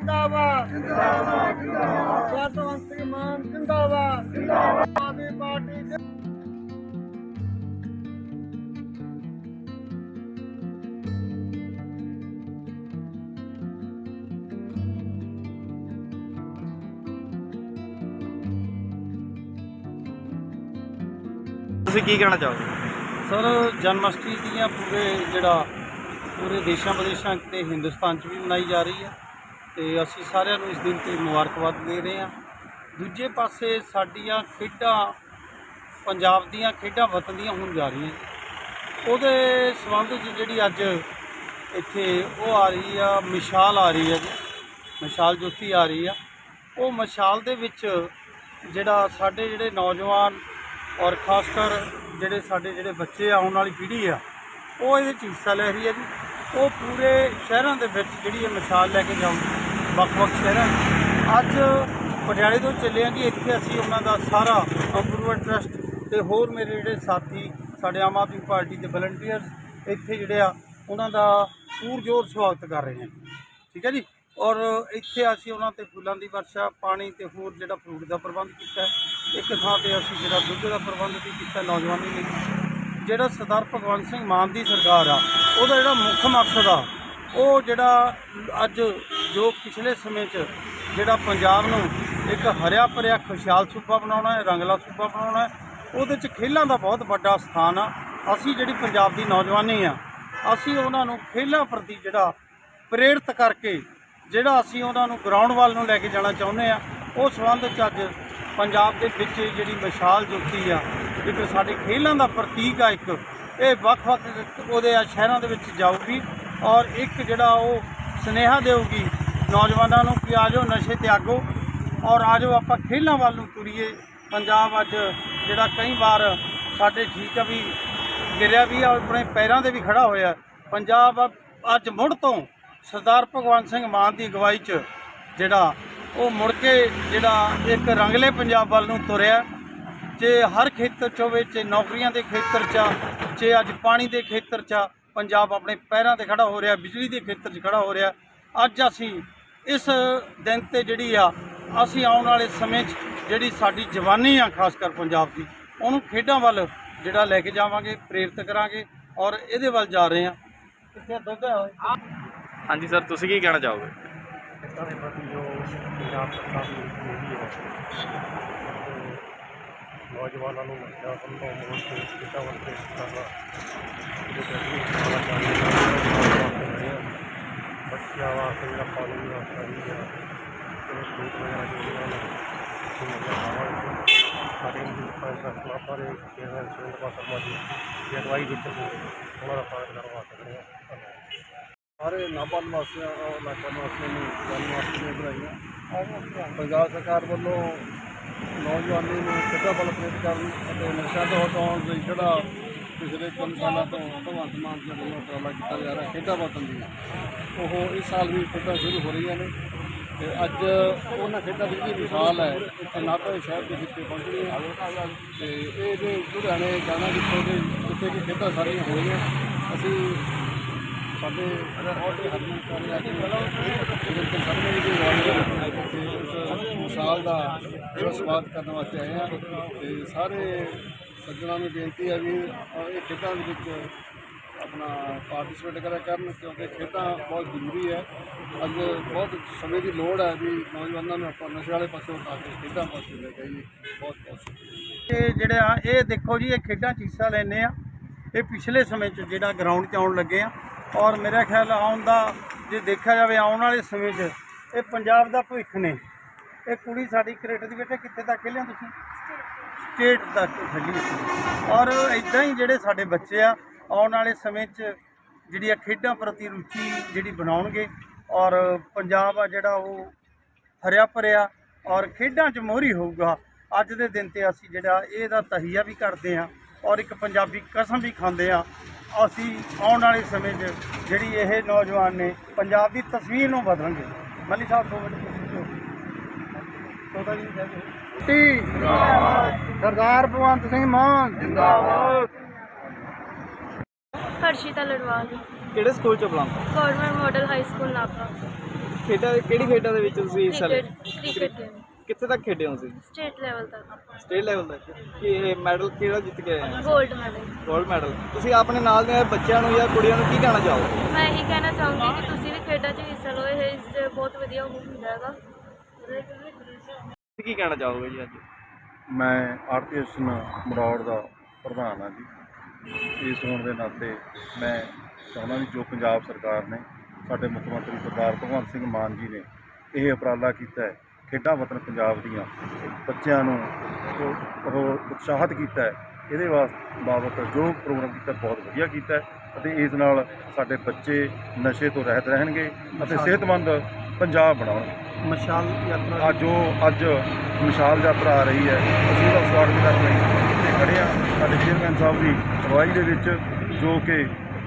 ਜਿੰਦਾਬਾਦ। ਜਿੰਦਾਬਾਦ ਜਿੰਦਾਬਾਦ ਭਗਵੰਤ ਸਿੰਘ ਮਾਨ ਜਿੰਦਾਬਾਦ। ਜਿੰਦਾਬਾਦ ਆਦਮੀ ਪਾਰਟੀ ਜਿੰਦਾਬਾਦ। ਤੁਸੀਂ ਕੀ ਕਹਿਣਾ ਚਾਹੋਗੇ? ਸਰ ਜਨਮਸ਼ਟਮੀ ਦੀਆਂ ਪੂਰੇ ਜਿਹੜਾ ਪੂਰੇ ਦੇਸ਼ਾਂ ਵਿਦੇਸ਼ਾਂ ਤੇ ਹਿੰਦੁਸਤਾਨ 'ਚ ਵੀ ਮਨਾਈ ਜਾ ਰਹੀ ਹੈ। ਤੇ ਅਸੀਂ ਸਾਰਿਆਂ ਨੂੰ ਇਸ ਦਿਨ ਤੇ ਮੁਬਾਰਕਬਾਦ ਦੇ ਰਹੇ ਹਾਂ। ਦੂਜੇ ਪਾਸੇ ਸਾਡੀਆਂ ਖੇਡਾਂ, ਪੰਜਾਬ ਦੀਆਂ ਖੇਡਾਂ ਵਤਨ ਦੀਆਂ ਹੋਣ ਜਾ ਰਹੀਆਂ। ਉਹਦੇ ਸੰਬੰਧ 'ਚ ਜਿਹੜੀ ਅੱਜ ਇੱਥੇ ਉਹ ਆ ਰਹੀ ਆ, ਮਿਸਾਲ ਆ ਰਹੀ ਹੈ ਜੀ। ਮਿਸਾਲ ਜੋਤੀ ਆ ਰਹੀ ਆ। ਉਹ ਮਿਸਾਲ ਦੇ ਵਿੱਚ ਜਿਹੜਾ ਸਾਡੇ ਜਿਹੜੇ ਨੌਜਵਾਨ ਔਰ ਖਾਸ ਕਰ ਜਿਹੜੇ ਸਾਡੇ ਜਿਹੜੇ ਬੱਚੇ ਆਉਣ ਵਾਲੀ ਪੀੜ੍ਹੀ ਆ, ਉਹ ਇਹਦੇ 'ਚ ਹਿੱਸਾ ਲੈ ਰਹੀ ਹੈ ਜੀ। ਉਹ ਪੂਰੇ ਸ਼ਹਿਰਾਂ ਦੇ ਵਿੱਚ ਜਿਹੜੀ ਇਹ ਮਿਸਾਲ ਲੈ ਕੇ ਜਾਊਗੀ। ਵੱਖ-ਵੱਖ ਸ਼ਹਿਰਾਂ 'ਚ। ਅੱਜ ਪਟਿਆਲੇ ਤੋਂ ਚੱਲੇ ਆ ਜੀ ਇੱਥੇ ਅਸੀਂ ਉਹਨਾਂ ਦਾ ਸਾਰਾ ਇੰਪਰੂਵਮੈਂਟ ਟਰਸਟ ਤੇ ਹੋਰ ਮੇਰੇ ਜਿਹੜੇ ਸਾਥੀ, ਸਾਡੇ ਆਮ ਆਦਮੀ ਪਾਰਟੀ ਦੇ ਵਲੰਟੀਅਰਸ ਇੱਥੇ ਜਿਹੜੇ ਆ, ਉਹਨਾਂ ਦਾ ਪੂਰਜੋਰ ਸਵਾਗਤ ਕਰ ਰਹੇ ਹਾਂ। ਠੀਕ ਹੈ ਜੀ? ਔਰ ਇੱਥੇ ਅਸੀਂ ਉਹਨਾਂ ਤੇ ਫੁੱਲਾਂ ਦੀ ਵਰਸ਼ਾ, ਪਾਣੀ ਤੇ ਹੋਰ ਜਿਹੜਾ ਫਰੂਟ ਦਾ ਪ੍ਰਬੰਧ ਕੀਤਾ ਇੱਕ ਥਾਂ ਤੇ ਅਸੀਂ ਜਿਹੜਾ ਦੁੱਧ ਦਾ ਪ੍ਰਬੰਧ ਵੀ ਕੀਤਾ ਨੌਜਵਾਨੀ ਲਈ। ਜਿਹੜਾ ਸਰਦਾਰ ਭਗਵੰਤ ਸਿੰਘ ਮਾਨ ਦੀ ਸਰਕਾਰ ਆ, ਉਹਦਾ ਜਿਹੜਾ ਮੁੱਖ ਮਕਸਦ ਆ, ਉਹ ਜਿਹੜਾ ਅੱਜ ਜੋ ਪਿਛਲੇ ਸਮੇਂ 'ਚ ਜਿਹੜਾ ਪੰਜਾਬ ਨੂੰ ਇੱਕ ਹਰਿਆ ਭਰਿਆ ਖੁਸ਼ਹਾਲ ਸੂਬਾ ਬਣਾਉਣਾ ਹੈ, ਰੰਗਲਾ ਸੂਬਾ ਬਣਾਉਣਾ ਹੈ, ਉਹਦੇ 'ਚ ਖੇਲਾਂ ਦਾ ਬਹੁਤ ਵੱਡਾ ਸਥਾਨ ਆ। ਅਸੀਂ ਜਿਹੜੀ ਪੰਜਾਬ ਦੀ ਨੌਜਵਾਨੀ ਆ, ਅਸੀਂ ਉਹਨਾਂ ਨੂੰ ਖੇਲਾਂ ਪ੍ਰਤੀ ਜਿਹੜਾ ਪ੍ਰੇਰਿਤ ਕਰਕੇ ਜਿਹੜਾ ਅਸੀਂ ਉਹਨਾਂ ਨੂੰ ਗਰਾਊਂਡ ਵੱਲ ਨੂੰ ਲੈ ਕੇ ਜਾਣਾ ਚਾਹੁੰਦੇ ਆ ਉਹ ਸੰਬੰਧ 'ਚ ਅੱਜ ਪੰਜਾਬ ਦੇ ਵਿੱਚ ਜਿਹੜੀ ਮਿਸਾਲ ਜੁੱਤੀ ਆ, ਇੱਕ ਸਾਡੇ ਖੇਲਾਂ ਦਾ ਪ੍ਰਤੀਕ ਆ ਇੱਕ, ਇਹ ਵੱਖ-ਵੱਖ ਉਹਦੇ ਆ ਸ਼ਹਿਰਾਂ ਦੇ ਵਿੱਚ ਜਾਊਗੀ ਔਰ ਇੱਕ ਜਿਹੜਾ ਉਹ ਸੁਨੇਹਾ ਦੇਊਗੀ ਨੌਜਵਾਨਾਂ ਨੂੰ ਕਿ ਆਜੋ ਨਸ਼ੇ ਤਿਆਗੋ ਔਰ ਆਜੋ ਆਪਾਂ ਖੇਲਾਂ ਵੱਲ ਨੂੰ ਤੁਰੀਏ। ਪੰਜਾਬ ਅੱਜ ਜਿਹੜਾ ਕਈ ਵਾਰ ਸਾਡੇ ਠੀਕ ਆ ਵੀ ਗਿਰਿਆ ਵੀ ਔਰ ਆਪਣੇ ਪੈਰਾਂ ਤੇ ਵੀ ਖੜਾ ਹੋਇਆ ਪੰਜਾਬ ਅੱਜ ਮੁੜ ਤੋਂ ਸਰਦਾਰ ਭਗਵੰਤ ਸਿੰਘ ਮਾਨ ਦੀ ਅਗਵਾਈ 'ਚ ਜਿਹੜਾ ਉਹ ਮੁੜ ਕੇ ਜਿਹੜਾ ਇੱਕ ਰੰਗਲੇ ਪੰਜਾਬ ਵੱਲ ਨੂੰ ਤੁਰਿਆ ਜੇ ਹਰ ਖੇਤਰ 'ਚ ਹੋਵੇ ਜੇ ਨੌਕਰੀਆਂ ਦੇ ਖੇਤਰ 'ਚ ਆ, ਜੇ ਅੱਜ ਪਾਣੀ ਦੇ ਖੇਤਰ 'ਚ ਆ, ਪੰਜਾਬ ਆਪਣੇ ਪੈਰਾਂ ਤੇ ਖੜਾ ਹੋ ਰਿਹਾ ਬਿਜਲੀ ਦੇ ਖੇਤਰ 'ਚ ਖੜਾ ਹੋ ਰਿਹਾ ਅੱਜ ਅਸੀਂ ਇਸ ਦਿਨ ਤੇ ਜਿਹੜੀ ਆ ਅਸੀਂ ਆਉਣ ਵਾਲੇ ਸਮੇਂ 'ਚ ਜਿਹੜੀ ਸਾਡੀ ਜਵਾਨੀ ਆ ਖਾਸ ਕਰ ਪੰਜਾਬ ਦੀ ਉਹਨੂੰ ਖੇਡਾਂ ਵੱਲ ਜਿਹੜਾ ਲੈ ਕੇ ਜਾਵਾਂਗੇ ਪ੍ਰੇਰਿਤ ਕਰਾਂਗੇ ਔਰ ਇਹਦੇ ਵੱਲ ਜਾ ਰਹੇ ਆ। ਕਿੱਥੇ ਦੁੱਧ ਹੈ ਓਏ ਹਾਂਜੀ ਸਰ ਤੁਸੀਂ ਕੀ ਕਹਿਣਾ ਚਾਹੋਗੇ? ਖੇਡਾਂ ਦੇ ਪ੍ਰਤੀ ਜੋ ਪੰਜਾਬ ਸਰਕਾਰ ਦੀ ਹੈਗੀ ਹੈ ਤੇ ਨੌਜਵਾਨਾਂ ਨੂੰ ਨਸ਼ਾ ਤੋਂ ਮੋੜ ਕੇ ਖੇਡਾਂ ਵੱਲ ਪ੍ਰੇਰਿਤ ਕਰਨਾ ਇਹਦੇ ਤੇ ਅਸੀਂ ਸਾਰਾ ਜਾਣਦੇ ਹਾਂ ਬੱਚਿਆਂ ਵਾਸਤੇ ਜਿਹੜਾ ਪਾਣੀ ਦੀ ਵਿਵਸਥਾ ਵੀ ਹੈ ਤੇ ਵਗੈਰਾ ਜੋ ਵੀ ਸਾਡੇ ਹਿੰਦੁਸਤਾਨ ਦਾ ਸਲਾਪਾਰੇ ਚੇਅਰਮੈਨ ਸੁਰਿੰਦਰ ਪਾਲ ਸ਼ਰਮਾ ਜੀ ਦੀ ਅਗਵਾਈ ਵਿੱਚ ਅਸੀਂ ਉਹਨਾਂ ਦਾ ਪਾਲਣ ਕਰਵਾ ਸਕਦੇ ਹਾਂ। ਧੰਨਵਾਦ। ਸਾਰੇ ਨਾਭਾ ਨਿਵਾਸੀਆਂ ਇਲਾਕਾ ਨਿਵਾਸੀਆਂ ਨੂੰ ਜਨਮ ਅਸ਼ਟਮੀ ਵਧਾਈਆਂ ਪੰਜਾਬ ਸਰਕਾਰ ਵੱਲੋਂ ਨੌਜਵਾਨੀ ਨੂੰ ਖੇਡਾਂ ਬਲ ਪ੍ਰੇਰਿਤ ਕਰਨ ਅਤੇ ਨਸ਼ਾ ਤੋਂ ਹਟਾਉਣ ਲਈ ਜਿਹੜਾ ਪਿਛਲੇ ਤਿੰਨ ਸਾਲਾਂ ਤੋਂ ਭਗਵੰਤ ਮਾਨ ਜੀ ਵੱਲੋਂ ਉਪਰਾਲਾ ਕੀਤਾ ਜਾ ਰਿਹਾ, ਖੇਡਾਂ ਵਤਨ ਦੀਆਂ ਉਹ ਇਸ ਸਾਲ ਵੀ ਖੇਡਾਂ ਸ਼ੁਰੂ ਹੋ ਰਹੀਆਂ ਨੇ ਤੇ ਅੱਜ ਉਹਨਾਂ ਖੇਡਾਂ ਦੀ ਜਿਹੜੀ ਮਿਸਾਲ ਹੈ, ਇੱਥੇ ਨਾਭਾ ਸ਼ਹਿਰ ਦੇ ਵਿੱਚ ਪਹੁੰਚਣੀ ਹੈ ਤੇ ਇਹ ਜੋ ਲੁਧਿਆਣੇ ਜਾਣਾ ਜਿੱਥੋਂ ਦੇ, ਜਿੱਥੇ ਕਿ ਖੇਡਾਂ ਸਾਰੀਆਂ ਹੋ ਰਹੀਆਂ, ਅਸੀਂ ਸਾਡੇ ਬਹੁਤ ਹੀ ਹਰਮਨ ਪਿਆਰੇ ਅੱਜ ਜਿਹੜੇ ਸਾਹਮਣੇ ਦੀ ਵਾਲੀ ਤੇ ਮਿਸਾਲ ਦਾ ਸਵਾਗਤ ਕਰਨ ਵਾਸਤੇ ਆਏ ਹਾਂ ਤੇ ਸਾਰੇ ਸੱਜਣਾਂ ਨੂੰ ਬੇਨਤੀ ਹੈ ਵੀ ਇਹ ਖੇਡਾਂ ਦੇ ਵਿੱਚ ਆਪਣਾ ਪਾਰਟਿਸਿਪੇਟ ਕਰਿਆ ਕਰਨ, ਕਿਉਂਕਿ ਖੇਡਾਂ ਬਹੁਤ ਜ਼ਰੂਰੀ ਹੈ। ਅੱਜ ਬਹੁਤ ਸਮੇਂ ਦੀ ਲੋੜ ਹੈ ਵੀ ਨੌਜਵਾਨਾਂ ਨੂੰ ਆਪਾਂ ਨਸ਼ੇ ਵਾਲੇ ਪਾਸੇ ਉਠਾ ਕੇ ਖੇਡਾਂ ਪਾਸੇ ਲੈ ਕੇ ਬਹੁਤ ਬਹੁਤ ਸ਼ੁਕਰੀਆ। ਇਹ ਜਿਹੜਾ ਇਹ ਦੇਖੋ ਜੀ, ਇਹ ਖੇਡਾਂ 'ਚ ਹਿੱਸਾ ਲੈਂਦੇ ਆ। ਇਹ ਪਿਛਲੇ ਸਮੇਂ 'ਚ ਜਿਹੜਾ ਗਰਾਊਂਡ 'ਚ ਆਉਣ ਲੱਗੇ ਆ। ਔਰ ਮੇਰਾ ਖਿਆਲ ਆਉਣ ਦਾ, ਜੇ ਦੇਖਿਆ ਜਾਵੇ, ਆਉਣ ਵਾਲੇ ਸਮੇਂ 'ਚ ਇਹ ਪੰਜਾਬ ਦਾ ਭਵਿੱਖ ਨੇ। ਇਹ ਕੁੜੀ ਸਾਡੀ ਕ੍ਰਿਕਟ ਦੀ ਬੇਟੇ, ਕਿੱਥੇ ਤੱਕ ਖੇਲਿਆ ਤੁਸੀਂ? ਸਟੇਟ ਤੱਕ ਖੇਲੀ ਸੀ। ਔਰ ਇਦਾਂ ਹੀ ਜਿਹੜੇ ਸਾਡੇ ਬੱਚੇ ਆ, ਆਉਣ ਵਾਲੇ ਸਮੇਂ 'ਚ ਜਿਹੜੀ ਆ ਖੇਡਾਂ ਪ੍ਰਤੀ ਰੁਚੀ ਜਿਹੜੀ ਬਣਾਉਣਗੇ, ਔਰ ਪੰਜਾਬ ਆ ਜਿਹੜਾ ਉਹ ਹਰਿਆ ਭਰਿਆ, ਔਰ ਖੇਡਾਂ 'ਚ ਮੋਹਰੀ ਹੋਊਗਾ। ਅੱਜ ਦੇ ਦਿਨ ਤੇ ਅਸੀਂ ਜਿਹੜਾ ਇਹਦਾ ਤਹੀਆ ਵੀ ਕਰਦੇ ਆ ਔਰ ਇੱਕ ਪੰਜਾਬੀ ਕਸਮ ਵੀ ਖਾਂਦੇ ਆ ਅਸੀਂ ਆਉਣ ਵਾਲੇ ਸਮੇਂ 'ਚ ਜਿਹੜੀ ਇਹ ਨੌਜਵਾਨ ਨੇ, ਪੰਜਾਬ ਦੀ ਤਸਵੀਰ ਨੂੰ ਬਦਲਣਗੇ ਮੱਲੀ ਸਾਹਿਬ, ਦੋ ਮਿੰਟ। ਸਰਦਾਰ ਭਗਵੰਤ ਸਿੰਘ ਮਾਨ। ਜਿੰਦਾਬਾਦ। ਹਰਸ਼ਿਤਾ ਲੜਵਾਲ ਕਿਹੜੇ ਸਕੂਲ ਚ ਬੁਲਾਉਂਦਾ ਗਵਰਨਮੈਂਟ ਮਾਡਲ ਹਾਈ ਸਕੂਲ ਨਾਪਾ ਖੇਡਾਂ ਕਿਹੜੀ ਖੇਡਾਂ ਦੇ ਵਿੱਚ ਤੁਸੀਂ ਹਿੱਸਾ ਲਿਆ? ਕ੍ਰਿਕਟ ਕਿੱਥੇ ਤੱਕ ਖੇਡੇ ਹੋ ਤੁਸੀਂ? ਸਟੇਟ ਲੈਵਲ ਤੱਕ। ਸਟੇਟ ਲੈਵਲ ਤੱਕ। ਕੀ ਮੈਡਲ ਕਿਹੜਾ ਜਿੱਤ ਕੇ ਆਏ 골ਡ ਮੈਡਲ ਗੋਲਡ ਮੈਡਲ ਤੁਸੀਂ ਆਪਣੇ ਨਾਲ ਦੇ ਬੱਚਿਆਂ ਨੂੰ ਜਾਂ ਕੁੜੀਆਂ ਨੂੰ ਕੀ ਕਹਿਣਾ ਚਾਹੋਗੇ? ਮੈਂ ਇਹੀ ਕਹਿਣਾ ਚਾਹੂੰਗੀ ਕਿ ਤੁਸੀਂ ਵੀ ਖੇਡਾਂ 'ਚ ਹਿੱਸਾ ਲਓ। ਇਹ ਬਹੁਤ ਵਧੀਆ ਹੁੰਦਾ ਹੈਗਾ। ਤੁਸੀਂ ਕੀ ਕਹਿਣਾ ਚਾਹੋਗੇ ਜੀ ਅੱਜ? ਮੈਂ ਆਰਟੀਐਸਨ ਮਰੌੜ ਦਾ ਪ੍ਰਧਾਨ ਹਾਂ ਜੀ। ਇਸ ਹੋਣ ਦੇ ਨਾਤੇ ਮੈਂ ਚਾਹੁੰਦਾ ਵੀ ਜੋ ਪੰਜਾਬ ਸਰਕਾਰ ਨੇ ਸਾਡੇ ਮੁੱਖ ਮੰਤਰੀ ਸਰਦਾਰ ਭਗਵੰਤ ਸਿੰਘ ਮਾਨ ਜੀ ਨੇ ਇਹ ਉਪਰਾਲਾ ਕੀਤਾ ਹੈ ਖੇਡਾਂ ਵਤਨ ਪੰਜਾਬ ਦੀਆਂ ਬੱਚਿਆਂ ਨੂੰ ਉਤਸ਼ਾਹਿਤ ਕੀਤਾ ਹੈ। ਇਹਦੇ ਵਾਸ ਬਾਬਤ ਜੋ ਪ੍ਰੋਗਰਾਮ ਕੀਤਾ ਬਹੁਤ ਵਧੀਆ ਕੀਤਾ ਹੈ ਅਤੇ ਇਸ ਨਾਲ ਸਾਡੇ ਬੱਚੇ ਨਸ਼ੇ ਤੋਂ ਰਹਿਤ ਰਹਿਣਗੇ ਅਤੇ ਸਿਹਤਮੰਦ ਪੰਜਾਬ ਬਣਾਉਣਗੇ। ਮਸ਼ਾਲ ਯਾਤਰਾ ਅੱਜ ਜੋ ਅੱਜ ਮਸ਼ਾਲ ਯਾਤਰਾ ਆ ਰਹੀ ਹੈ, ਅਸੀਂ ਉਹਦਾ ਸਵਾਗਤ ਕਰ ਰਹੇ ਇੱਥੇ ਖੜੇ ਆ ਸਾਡੇ ਚੇਅਰਮੈਨ ਸਾਹਿਬ ਦੀ ਅਗਵਾਈ ਦੇ ਵਿੱਚ, ਜੋ ਕਿ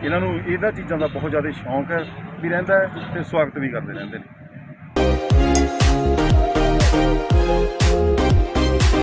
ਇਹਨਾਂ ਨੂੰ ਇਹਨਾਂ ਚੀਜ਼ਾਂ ਦਾ ਬਹੁਤ ਜ਼ਿਆਦਾ ਸ਼ੌਂਕ ਹੈ ਵੀ ਰਹਿੰਦਾ ਹੈ ਤੇ ਸਵਾਗਤ ਵੀ ਕਰਦੇ ਰਹਿੰਦੇ ਨੇ।